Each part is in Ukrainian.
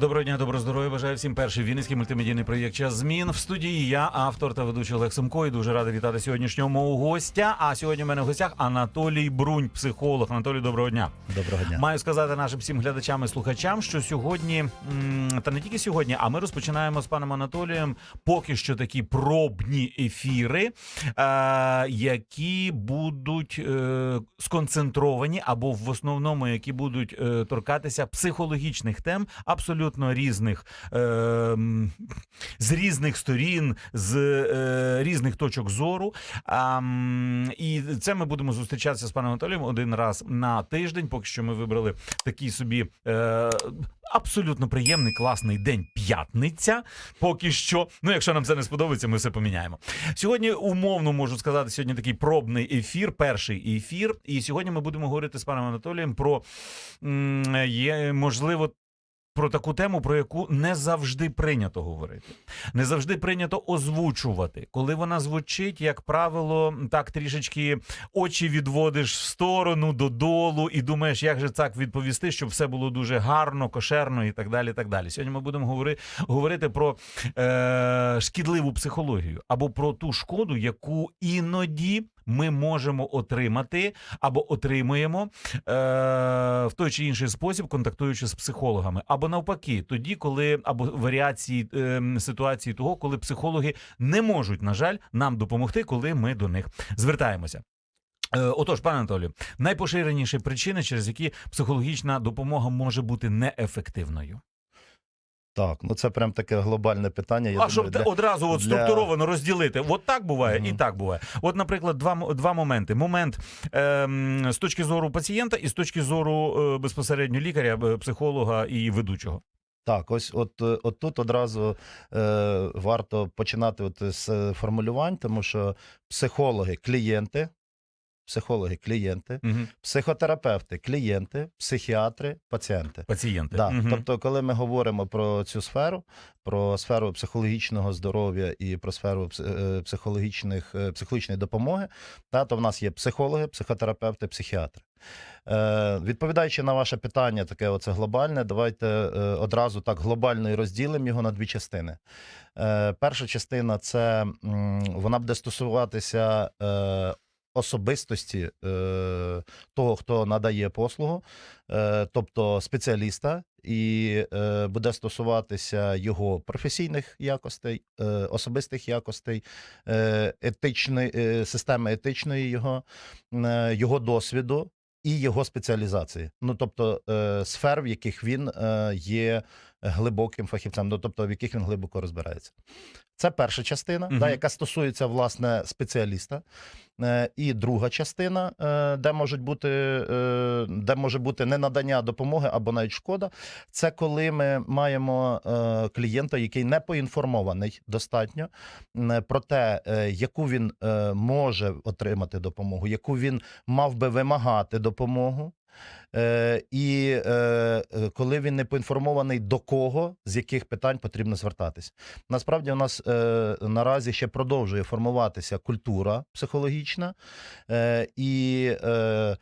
Доброго дня, доброго здоров'я. Бажаю всім перший вінницький мультимедійний проєкт «Час змін. В студії я, автор та ведучий Олег Семко. І дуже радий вітати сьогоднішнього мого гостя. А сьогодні в мене в гостях Анатолій Брунь, психолог. Анатолій, доброго дня. Доброго дня. Маю сказати нашим всім глядачам і слухачам, що сьогодні, та не тільки сьогодні, а ми розпочинаємо з паном Анатолієм поки що такі пробні ефіри, е, які будуть е, сконцентровані або в основному які будуть е, торкатися психологічних тем, абсолютно різних е, з різних сторін, з е, різних точок зору. І це ми будемо зустрічатися з паном Анатолієм один раз на тиждень. Поки що ми вибрали такий собі. Е, Абсолютно приємний, класний день п'ятниця. Поки що. Ну, якщо нам це не сподобається, ми все поміняємо. Сьогодні умовно можу сказати, сьогодні такий пробний ефір, перший ефір. І сьогодні ми будемо говорити з паном Анатолієм про є можливо. Про таку тему, про яку не завжди прийнято говорити, не завжди прийнято озвучувати. Коли вона звучить, як правило, так трішечки очі відводиш в сторону додолу і думаєш, як же так відповісти, щоб все було дуже гарно, кошерно і так далі. так далі. Сьогодні ми будемо говори, говорити про е, шкідливу психологію або про ту шкоду, яку іноді ми можемо отримати або отримуємо е, в той чи інший спосіб, контактуючи з психологами, або навпаки, тоді, коли або варіації е, ситуації того, коли психологи не можуть, на жаль, нам допомогти, коли ми до них звертаємося. Е, Отож, пане Анатолію, найпоширеніші причини, через які психологічна допомога може бути неефективною. Так, ну це прям таке глобальне питання. Я а думаю, щоб для... одразу от для- структуровано розділити, от так буває і так буває. От, наприклад, два, два моменти: момент ем, з точки зору пацієнта і з точки зору е, безпосередньо лікаря, психолога і ведучого. Так, ось от, е, от тут одразу е, варто починати от з формулювань, тому що психологи клієнти, психологи клієнти, Угу. психотерапевти клієнти, психіатри пацієнти. Пацієнти. Да. Мгм. Тобто, коли ми говоримо про цю сферу, про сферу психологічного здоров'я і про сферу е, психологічних, е, психологічної допомоги, та, то в нас є психологи, психотерапевти, психіатри. Е, відповідаючи на ваше питання, таке оце глобальне, давайте е, одразу так глобально і розділимо його на дві частини. Е, перша частина це м, вона буде стосуватися. Е, Особистості е, того, хто надає послугу, е, тобто спеціаліста, і е, буде стосуватися його професійних якостей, е, особистих якостей, е, етичної е, системи етичної його, е, його досвіду і його спеціалізації. Ну тобто е, сфер, в яких він е, є глибоким фахівцем, ну тобто в яких він глибоко розбирається. Це перша частина, Мгм. да, яка стосується власне спеціаліста. Е, І друга частина, е, де можуть бути, е, де може бути не надання допомоги або навіть шкода, це коли ми маємо е, клієнта, який не поінформований достатньо м, про те, е, яку він е, може отримати допомогу, яку він мав би вимагати допомогу. Е, і е, е, коли він не поінформований до кого, з яких питань потрібно звертатись. Насправді у нас е, наразі ще продовжує формуватися культура психологічна, е, і е,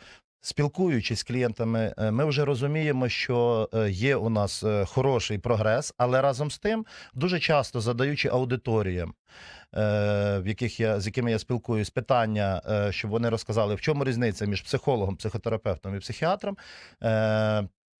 спілкуючись з клієнтами, е, ми вже розуміємо, що е, є у нас е, хороший прогрес, але разом з тим, дуже часто задаючи аудиторіям. В яких я з якими я спілкуюсь, питання, щоб вони розказали, в чому різниця між психологом, психотерапевтом і психіатром.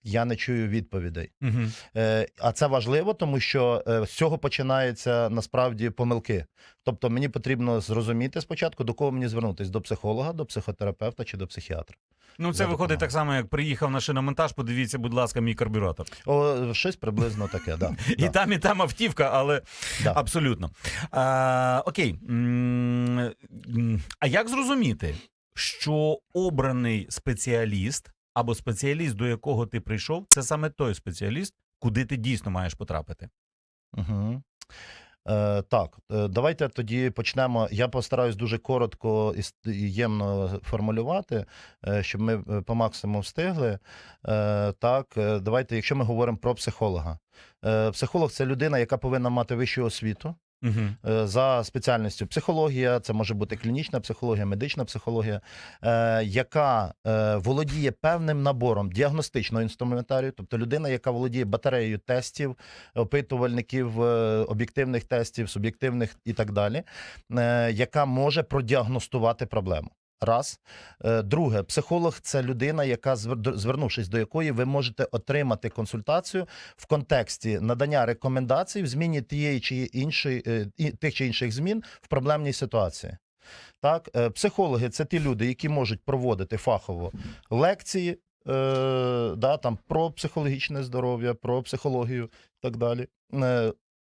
Я не чую відповідей. Угу. Е, А це важливо, тому що е, з цього починаються насправді помилки. Тобто мені потрібно зрозуміти спочатку, до кого мені звернутися: до психолога, до психотерапевта чи до психіатра. Ну, це виходить так само, як приїхав на шиномонтаж. Подивіться, будь ласка, мій карбюратор. О, щось приблизно таке, да. І там, і там автівка, але да. абсолютно. А, окей. А як зрозуміти, що обраний спеціаліст або спеціаліст, до якого ти прийшов, це саме той спеціаліст, куди ти дійсно маєш потрапити? Угу. Е, так, е, давайте тоді почнемо. Я постараюсь дуже коротко і ємно формулювати, е, щоб ми е, по максимуму встигли. Е, так, давайте, якщо ми говоримо про психолога. Е, психолог це людина, яка повинна мати вищу освіту. Угу. за спеціальністю психологія, це може бути клінічна психологія, медична психологія, е, яка е, володіє певним набором діагностичного інструментарію, тобто людина, яка володіє батареєю тестів, опитувальників, об'єктивних тестів, суб'єктивних і так далі, яка може продіагностувати проблему. Раз. Е, Друге, психолог це людина, яка звер- звернувшись до якої ви можете отримати консультацію в контексті надання рекомендацій в зміні тієї чи іншої е, тих чи інших змін в проблемній ситуації. Так, е, психологи це ті люди, які можуть проводити фахово лекції, да, там, про психологічне здоров'я, про психологію і так далі,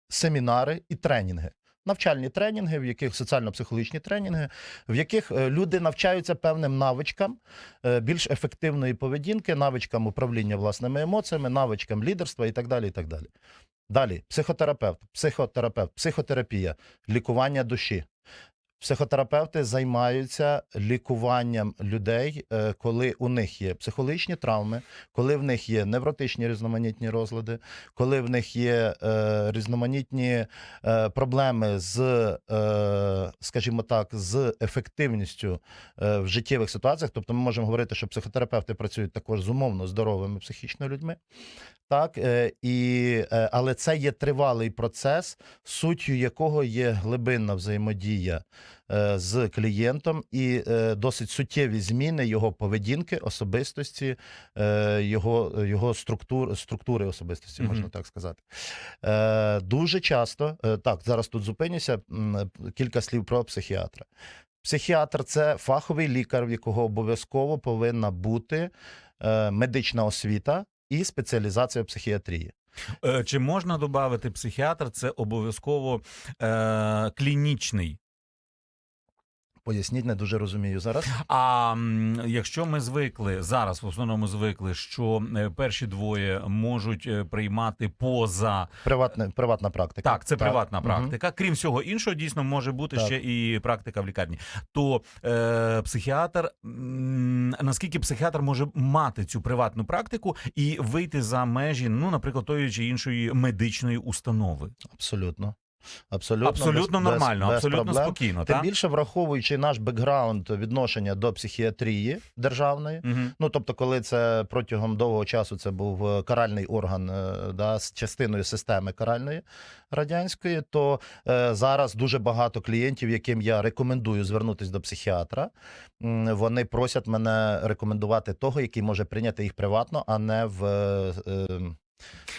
семінари і тренінги. Навчальні тренінги, в яких соціально-психологічні тренінги, в яких е, люди навчаються певним навичкам е, більш ефективної поведінки, навичкам управління власними емоціями, навичкам лідерства і так далі. І так далі. Далі, психотерапевт, психотерапевт, психотерапія, лікування душі. Психотерапевти займаються лікуванням людей, е, коли у них є психологічні травми, коли в них є невротичні різноманітні розлади, коли в них є е, різноманітні е, проблеми з, скажімо так, з ефективністю в життєвих ситуаціях. Тобто, ми можемо говорити, що психотерапевти працюють також з умовно здоровими психічно людьми. Так, е, і, е, але це є тривалий процес, суттю якого є глибинна взаємодія е, з клієнтом і досить суттєві зміни його поведінки, особистості, його, його структур, структури особистості, можна так сказати. Дуже часто, так, зараз тут зупинюся, кілька слів про психіатра. Психіатр це фаховий лікар, в якого обов'язково повинна бути медична освіта і спеціалізація психіатрії. Е, Чи можна додати психіатр? Це обов'язково е, клінічний. Поясніть, не дуже розумію зараз. А якщо ми звикли зараз, в основному звикли, що е, перші двоє можуть е, приймати поза Приватна, приватна практика. так, це приватна Мгм. практика. Крім всього іншого, дійсно може бути Так. ще і практика в лікарні. То е, психіатр наскільки психіатр може мати цю приватну практику і вийти за межі, ну, наприклад, тої чи іншої медичної установи? Абсолютно. Абсолютно, Абсолютно без- нормально, без абсолютно проблем. спокійно. Тим так? більше враховуючи наш бекграунд відношення до психіатрії державної. Мгм. Ну тобто, коли це протягом довгого часу це був е, каральний орган е, да, з частиною системи каральної радянської, то е, зараз дуже багато клієнтів, яким я рекомендую звернутися до психіатра. Вони просять мене рекомендувати того, який може прийняти їх приватно, а не в. е, е,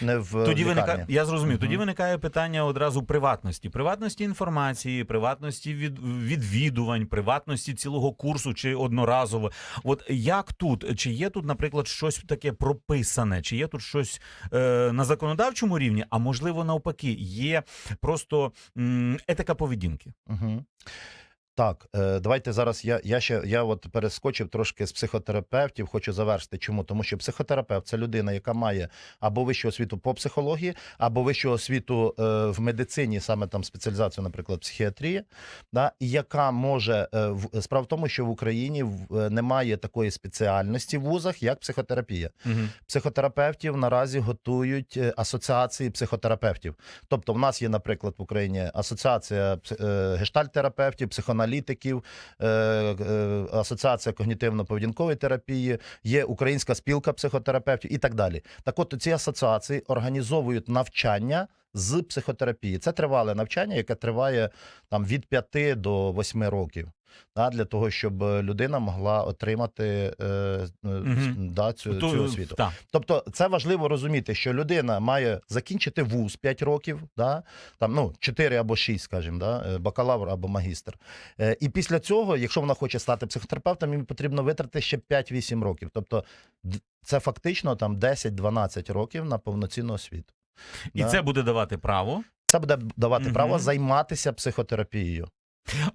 Не в Тоді виникає, я зрозумів. Тоді виникає питання одразу приватності, приватності інформації, приватності від, відвідувань, приватності цілого курсу чи одноразово. От як тут, чи є тут, наприклад, щось таке прописане, чи є тут щось е, на законодавчому рівні, а можливо навпаки, є просто м, етика поведінки. Угу. Так, е, давайте зараз я, я ще я от перескочив трошки з психотерапевтів. Хочу завершити. Чому? Тому що психотерапевт це людина, яка має або вищу освіту по психології, або вищу освіту е, в медицині, саме там спеціалізацію, наприклад, психіатрії, да, і яка може е, справа в тому, що в Україні немає такої спеціальності в вузах, як психотерапія Угу. психотерапевтів наразі готують асоціації психотерапевтів. Тобто, в нас є, наприклад, в Україні асоціація е, психоаналітиків, е, е, асоціація когнітивно-поведінкової терапії, є українська спілка психотерапевтів і так далі. Так, от ці асоціації організовують навчання. З психотерапії це тривале навчання, яке триває там від 5 до 8 років, да, для того, щоб е, людина могла отримати е, Мгм. да, цю, цю освіту. Так. Тобто, це важливо розуміти, що людина має закінчити вуз 5 років, да? там, ну, 4 або 6, скажімо, да? е, бакалавр або магістр. Е, І після цього, якщо вона хоче стати психотерапевтом, їм потрібно витратити ще 5-8 років. Тобто, це фактично там 10-12 років на повноцінну освіту. І Да. це буде давати право. Це буде давати Мгм. право займатися психотерапією.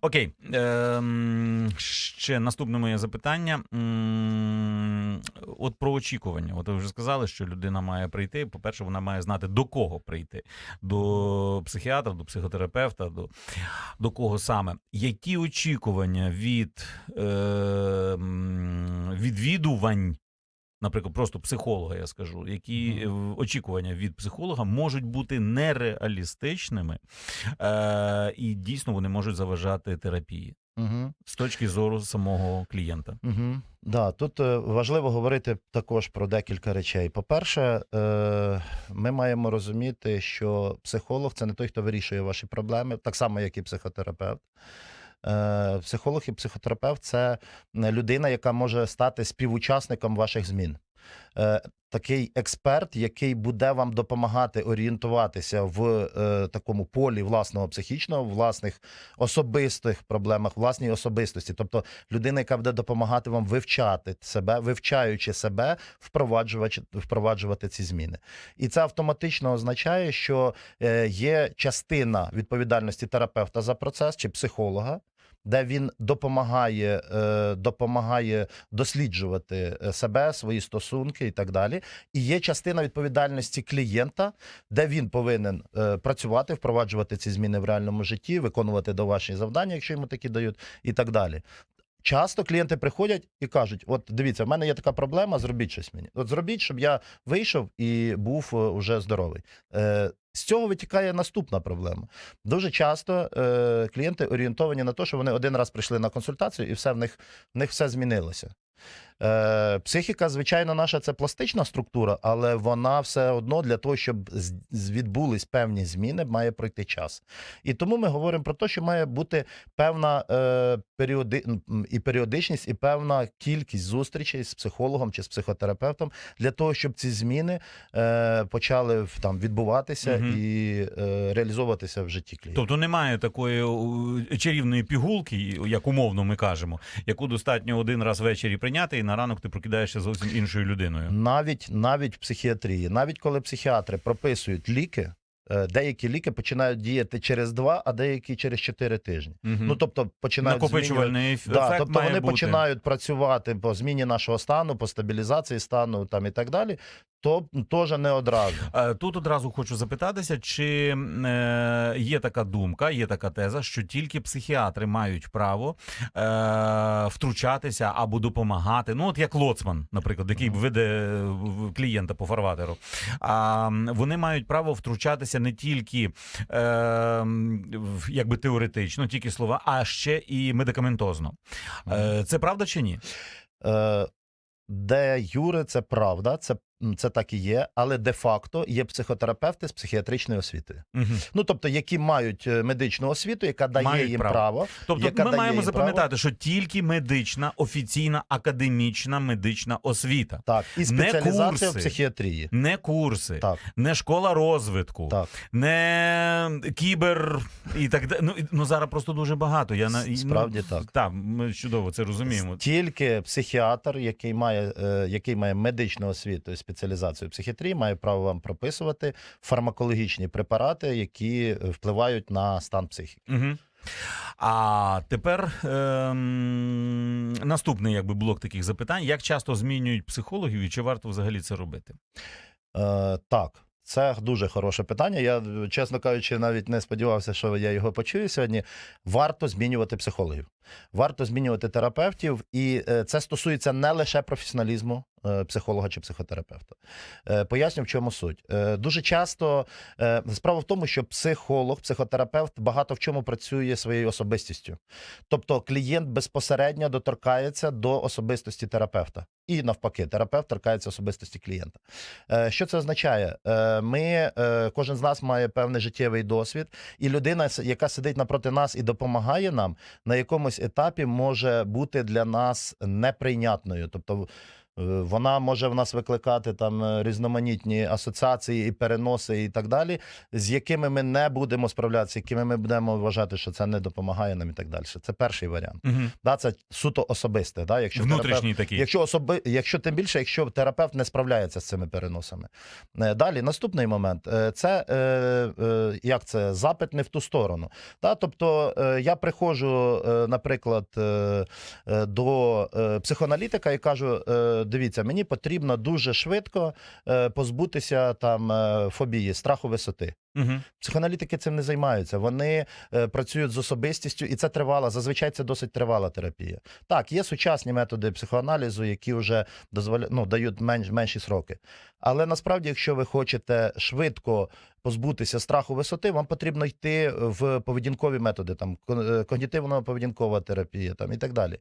Окей, ем, ще наступне моє запитання. М, От про очікування. От ви вже сказали, що людина має прийти. По-перше, вона має знати до кого прийти: до психіатра, до психотерапевта, до, до кого саме. Які очікування від ем, відвідувань наприклад, просто психолога, я скажу, які е, очікування від психолога можуть бути нереалістичними, е, і дійсно вони можуть заважати терапії Угу. з точки зору самого клієнта. Угу. Да, тут е, важливо говорити також про декілька речей. По-перше, е, ми маємо розуміти, що психолог це не той, хто вирішує ваші проблеми, так само, як і психотерапевт. Е, Психолог і психотерапевт це людина, яка може стати співучасником ваших змін. Е, Такий експерт, який буде вам допомагати орієнтуватися в е, такому полі власного психічного, власних особистих проблемах, власній особистості. Тобто людина, яка буде допомагати вам вивчати себе, вивчаючи себе, впроваджувати, впроваджувати ці зміни. І це автоматично означає, що е, є частина відповідальності терапевта за процес чи психолога. Де він допомагає, е, допомагає досліджувати е, себе, свої стосунки і так далі. І є частина відповідальності клієнта, де він повинен е, працювати, впроваджувати ці зміни в реальному житті, виконувати домашні завдання, якщо йому такі дають, і так далі. Часто клієнти приходять і кажуть: от дивіться, в мене є така проблема, зробіть щось мені. От зробіть, щоб я вийшов і був е, уже здоровий. Е, з цього витікає наступна проблема. Дуже часто е, клієнти орієнтовані на те, що вони один раз прийшли на консультацію, і все в них, в них все змінилося. Е, психіка, звичайно, наша це пластична структура, але вона все одно для того, щоб відбулись певні зміни, має пройти час. І тому ми говоримо про те, що має бути певна е, періоди... і періодичність, і певна кількість зустрічей з психологом чи з психотерапевтом для того, щоб ці зміни е, почали там відбуватися Мгм. і е, реалізовуватися в житті клієнта. Тобто немає такої чарівної пігулки, як умовно ми кажемо, яку достатньо один раз ввечері прийняти, і на ранок ти прокидаєшся зовсім іншою людиною. Навіть навіть в психіатрії, навіть коли психіатри прописують ліки, е, деякі ліки починають діяти через два, а деякі через чотири тижні. Угу. Ну тобто починають змінювати- Накопичувальний еф- Да, тобто має вони бути. починають працювати по зміні нашого стану, по стабілізації стану там і так далі. То теж не одразу. Е, Тут одразу хочу запитатися, чи е, є така думка, є така теза, що тільки психіатри мають право е, втручатися або допомагати. Ну, от як лоцман, наприклад, який веде клієнта по фарватеру. А вони мають право втручатися не тільки якби теоретично, тільки слова, а ще і медикаментозно. Це правда чи ні? Де Юре, це правда, це, це так і є, але де-факто є психотерапевти з психіатричною освітою. Мгм. Ну тобто, які мають е, медичну освіту, яка дає Мають їм право. право. Тобто яка ми дає маємо їм запам'ятати, що тільки медична, офіційна, академічна медична освіта. Так, і Не спеціалізація в курси. психіатрії. Не курси, Так, не школа розвитку, так. не кібер і так далі. Ну, ну зараз просто дуже багато. Я на ну, Справді так. Так, ми чудово це розуміємо. Тільки психіатр, який має, е, який має медичну освіту спеціалізацію психіатрії, має право вам прописувати фармакологічні препарати, які е, впливають на стан психіки. Угу. А тепер ем, наступний якби блок таких запитань: як часто змінюють психологів і чи варто взагалі це робити? Е, так. Це дуже хороше питання. Я, е, чесно кажучи, навіть не сподівався, що я його почую сьогодні. Варто змінювати психологів, варто змінювати терапевтів, і е, це стосується не лише професіоналізму е, психолога чи психотерапевта. Е, Поясню, в чому суть. Е, Дуже часто е, справа в тому, що психолог, психотерапевт багато в чому працює своєю особистістю. Тобто клієнт безпосередньо доторкається до особистості терапевта. І навпаки, терапевт торкається особистості клієнта. Е, Що це означає? Е, Ми, е, кожен з нас має певний життєвий досвід, і людина, яка сидить напроти нас і допомагає нам, на якомусь етапі може бути для нас неприйнятною. Тобто е, вона може в нас викликати там е, різноманітні асоціації і переноси, і так далі, з якими ми не будемо справлятися, якими ми будемо вважати, що це не допомагає нам і так далі. Це перший варіант. Угу. Да, це суто особисте. Да? Якщо терапевт- Внутрішній такий. Якщо особи, якщо тим більше, якщо терапевт не справляється з цими переносами. Е, Далі, наступний момент е, це е, е, як це запит не в ту сторону. Та, тобто е, я приходжу, е, наприклад, е, е, до е, психоаналітика і кажу: е, е, дивіться, мені потрібно дуже швидко е, позбутися там е, фобії, страху висоти. Угу. Психоаналітики цим не займаються. Вони е, працюють з особистістю, і це тривала. Зазвичай це досить тривала терапія. Так, є сучасні методи психоаналізу, які вже дозволя... ну, дають менш, менші сроки. Але насправді, якщо ви хочете швидко позбутися страху висоти, вам потрібно йти в поведінкові методи, там когнітивно-поведінкова терапія, там і так далі.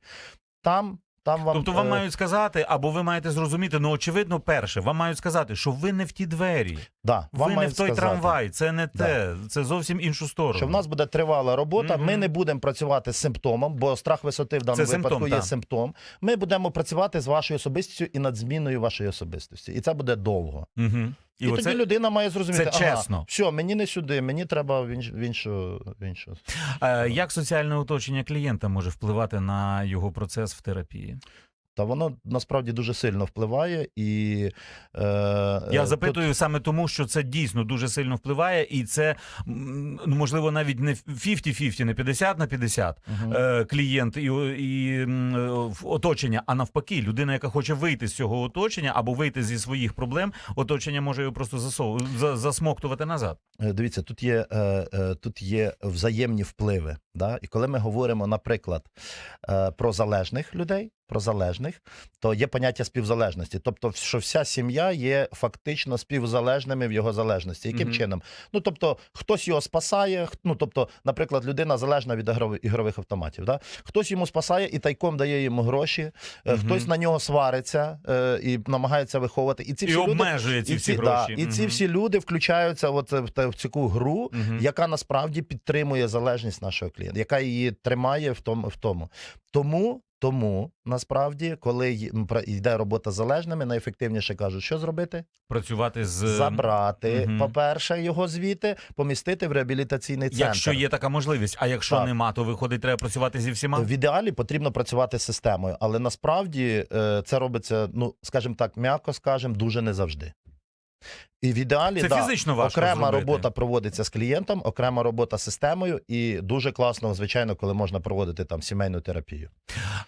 Там, там вам Тобто вам е, мають сказати, або ви маєте зрозуміти, ну очевидно, перше, вам мають сказати, що ви не в ті двері, да, ви вам не в той сказати. трамвай, це не те, це зовсім іншу сторону. Що в нас буде тривала робота, ми не будемо працювати з симптомом, бо страх висоти в даному Це випадку симптом, є так. симптом. Ми будемо працювати з вашою особистістю і над зміною вашої особистості. І це буде довго. Угу. І, І, тоді людина має зрозуміти, це ага, чесно. все, мені не сюди, мені треба в інш- в іншу. В іншу. е, як соціальне оточення клієнта може впливати на його процес в терапії? Та воно насправді дуже сильно впливає і е, Я е, запитую саме тому, що це дійсно дуже сильно впливає, і це ну, можливо навіть не 50-50, не 50 на 50 Тут, мгм. е, клієнт і, і оточення, а навпаки, людина, яка хоче вийти з цього оточення або вийти зі своїх проблем, оточення може його просто засов... засмоктувати назад. Е, Дивіться, тут є, е, е, тут є взаємні впливи. Да? І коли ми говоримо, наприклад, е, про залежних людей, про залежних, то є поняття співзалежності. Тобто, що вся сім'я є фактично співзалежними в його залежності. Яким Мгм. чином? Ну тобто, хтось його спасає, ну тобто, наприклад, людина залежна від ігрових, автоматів. Да? Хтось йому спасає і тайком дає йому гроші, е, Мгм. хтось на нього свариться е, і намагається виховувати. І ці І всі люди, обмежує ці і всі ці, да, гроші. і ці всі люди включаються от в, в цю гру, Мгм. яка насправді підтримує залежність нашого клієнта, яка її тримає в тому. В тому. Тому, тому насправді, коли йде робота з залежними, найефективніше кажуть, що зробити? працювати з Забрати, мгм. по-перше, його звідти, помістити в реабілітаційний центр. Якщо є така можливість, а якщо Так. нема, то виходить, треба працювати зі всіма. В ідеалі потрібно працювати з системою, але насправді е, це робиться, ну скажімо так, м'яко скажемо, дуже не завжди. І в ідеалі Це да, фізично важко окрема зробити. робота проводиться з клієнтом, окрема робота з системою, і дуже класно, звичайно, коли можна проводити там сімейну терапію.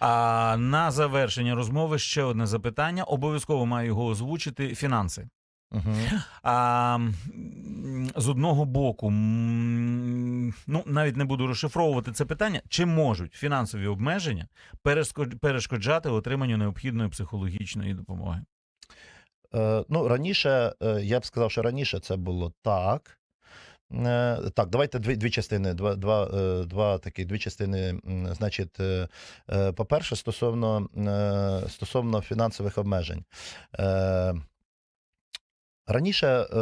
А на завершення розмови ще одне запитання. Обов'язково маю його озвучити. Фінанси. Угу. А, з одного боку, ну навіть не буду розшифровувати це питання, чи можуть фінансові обмеження перешкоджати отриманню необхідної психологічної допомоги? Е, ну, раніше, е, я б сказав, що раніше це було так. Е, Так, давайте дві, дві частини. Два, два, два такі дві частини. Значить, по-перше, стосовно, стосовно фінансових обмежень. Раніше е,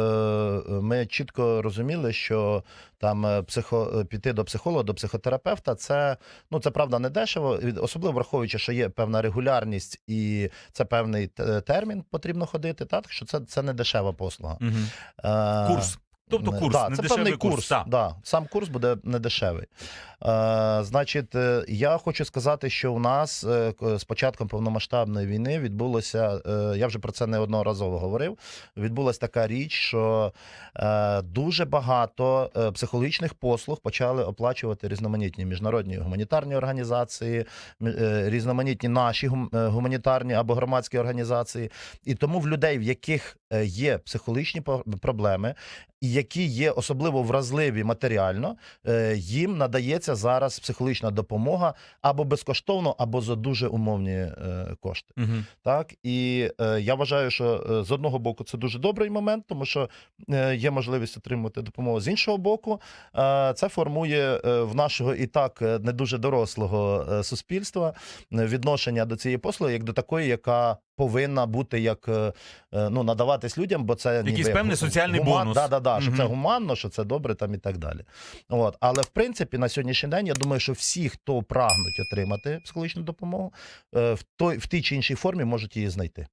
ми чітко розуміли, що там е, психо, е, піти до психолога, до психотерапевта, це ну це правда не дешево, особливо враховуючи, що є певна регулярність і це певний термін потрібно ходити. Так що це, це не дешева послуга. Угу. Курс. Тобто курс, да, не це певний курс, курс. Да, сам курс буде не дешевий. Е, значить, е, я хочу сказати, що у нас е, з початком повномасштабної війни відбулося. е, я вже про це неодноразово говорив. Відбулася така річ, що е, дуже багато е, психологічних послуг почали оплачувати різноманітні міжнародні гуманітарні організації, е, різноманітні наші гум- гуманітарні або громадські організації. І тому в людей, в яких є психологічні проблеми, і які є особливо вразливі матеріально, е, їм надається зараз психологічна допомога або безкоштовно, або за дуже умовні е, кошти. Угу. Так і е, я вважаю, що з одного боку це дуже добрий момент, тому що є можливість отримати допомогу. З іншого боку, це формує в нашого і так не дуже дорослого суспільства відношення до цієї послуги як до такої, яка повинна бути як е, е, ну надаватись людям, бо це Якийсь ніби певний соціальний гуман- бонус. Да, да, да, що це гуманно, що це добре, там і так далі. От, але в принципі на сьогоднішній день я думаю, що всі, хто прагнуть отримати психологічну допомогу, е, в той в тій чи іншій формі можуть її знайти.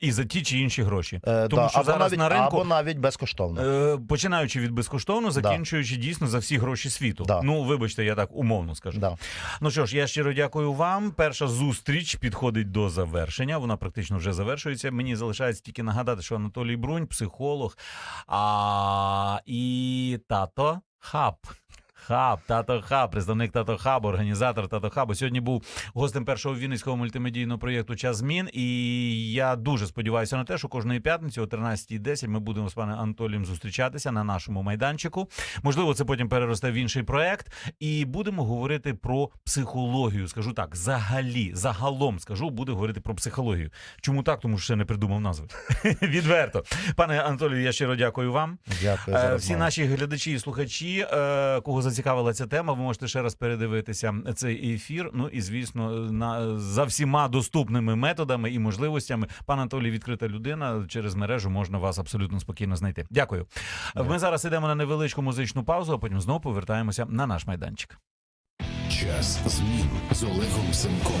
І за ті чи інші гроші. Е, Тому да, що або зараз навіть, на ринку- або навіть безкоштовно. Е, починаючи від безкоштовно, закінчуючи дійсно за всі гроші світу. Да. Ну, вибачте, я так умовно скажу. Да. Ну що ж, я щиро дякую вам. Перша зустріч підходить до завершення. Вона практично вже завершується. Мені залишається тільки нагадати, що Анатолій Брунь, психолог, а і тато хаб. Хаб, Тато Хаб, представник Тато Хабу, організатор Тато Хабу. Сьогодні був гостем першого вінницького мультимедійного проєкту Час змін. І я дуже сподіваюся на те, що кожної п'ятниці о 13.10 ми будемо з паном Анатолієм зустрічатися на нашому майданчику. Можливо, це потім переросте в інший проект, і будемо говорити про психологію. Скажу так, взагалі, загалом скажу, буде говорити про психологію. Чому так? Тому що ще не придумав назви. Відверто, пане Анатолію, я щиро дякую вам. Дякую за Е, Всі наші глядачі і слухачі, е, кого зацікавила ця тема, ви можете ще раз передивитися цей ефір. Ну і звісно, на за всіма доступними методами і можливостями. Пан Анатолій відкрита людина. Через мережу можна вас абсолютно спокійно знайти. Дякую. Ми зараз йдемо на невеличку музичну паузу, а потім знову повертаємося на наш майданчик. Час змін з Олегом Семком.